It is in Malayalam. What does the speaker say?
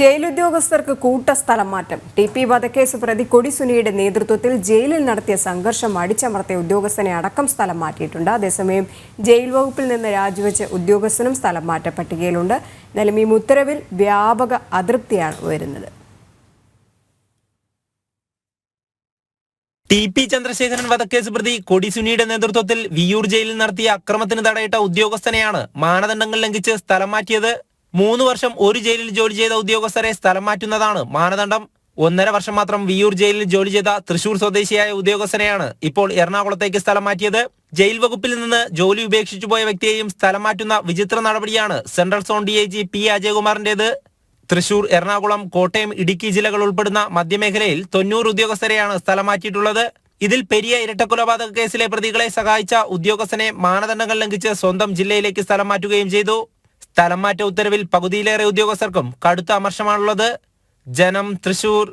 ജയിലുദ്യോഗസ്ഥർക്ക് കൂട്ട സ്ഥലം മാറ്റം. ടി പി വധക്കേസ് പ്രതി കൊടിസുനിയുടെ നേതൃത്വത്തിൽ ജയിലിൽ നടത്തിയ സംഘർഷം അടിച്ചമർത്തിയ ഉദ്യോഗസ്ഥനെ അടക്കം സ്ഥലം മാറ്റിയിട്ടുണ്ട്. അതേസമയം ജയിൽ വകുപ്പിൽ നിന്ന് രാജിവെച്ച ഉദ്യോഗസ്ഥനും സ്ഥലം മാറ്റ പട്ടികയിലുണ്ട് എന്നാലും ഈ ഉത്തരവിൽ വ്യാപക അതൃപ്തിയാണ് ഉയരുന്നത്. ടി പി ചന്ദ്രശേഖരൻ വധക്കേസ് പ്രതി കൊടിസുനിയുടെ നേതൃത്വത്തിൽ വിയൂർ ജയിലിൽ നടത്തിയ അക്രമത്തിന് തടയിട്ട ഉദ്യോഗസ്ഥനെയാണ് മാനദണ്ഡങ്ങൾ ലംഘിച്ച് സ്ഥലം മാറ്റിയത്. മൂന്ന് വർഷം ഒരു ജയിലിൽ ജോലി ചെയ്ത ഉദ്യോഗസ്ഥരെ സ്ഥലം മാറ്റുന്നതാണ് മാനദണ്ഡം. ഒന്നര വർഷം മാത്രം വിയൂർ ജയിലിൽ ജോലി ചെയ്ത തൃശൂർ സ്വദേശിയായ ഉദ്യോഗസ്ഥനെയാണ് ഇപ്പോൾ എറണാകുളത്തേക്ക് സ്ഥലം മാറ്റിയത്. ജയിൽ വകുപ്പിൽ നിന്ന് ജോലി ഉപേക്ഷിച്ചു പോയ വ്യക്തിയെയും സ്ഥലം മാറ്റുന്ന വിചിത്ര നടപടിയാണ് central zone D I G P അജയകുമാറിന്റേത് Thrissur Ernakulam Kottayam Idukki ജില്ലകൾ ഉൾപ്പെടുന്ന മധ്യമേഖലയിൽ തൊണ്ണൂറ് ഉദ്യോഗസ്ഥരെയാണ് സ്ഥലം മാറ്റിയിട്ടുള്ളത്. ഇതിൽ പെരിയ ഇരട്ടക്കൊലപാതക കേസിലെ പ്രതികളെ സഹായിച്ച ഉദ്യോഗസ്ഥനെ മാനദണ്ഡങ്ങൾ ലംഘിച്ച് സ്വന്തം ജില്ലയിലേക്ക് സ്ഥലം മാറ്റുകയും ചെയ്തു. സ്ഥലം മാറ്റ ഉത്തരവിൽ പകുതിയിലേറെ ഉദ്യോഗസ്ഥർക്കും കടുത്ത അമർഷമാണുള്ളത്. ജനം തൃശൂർ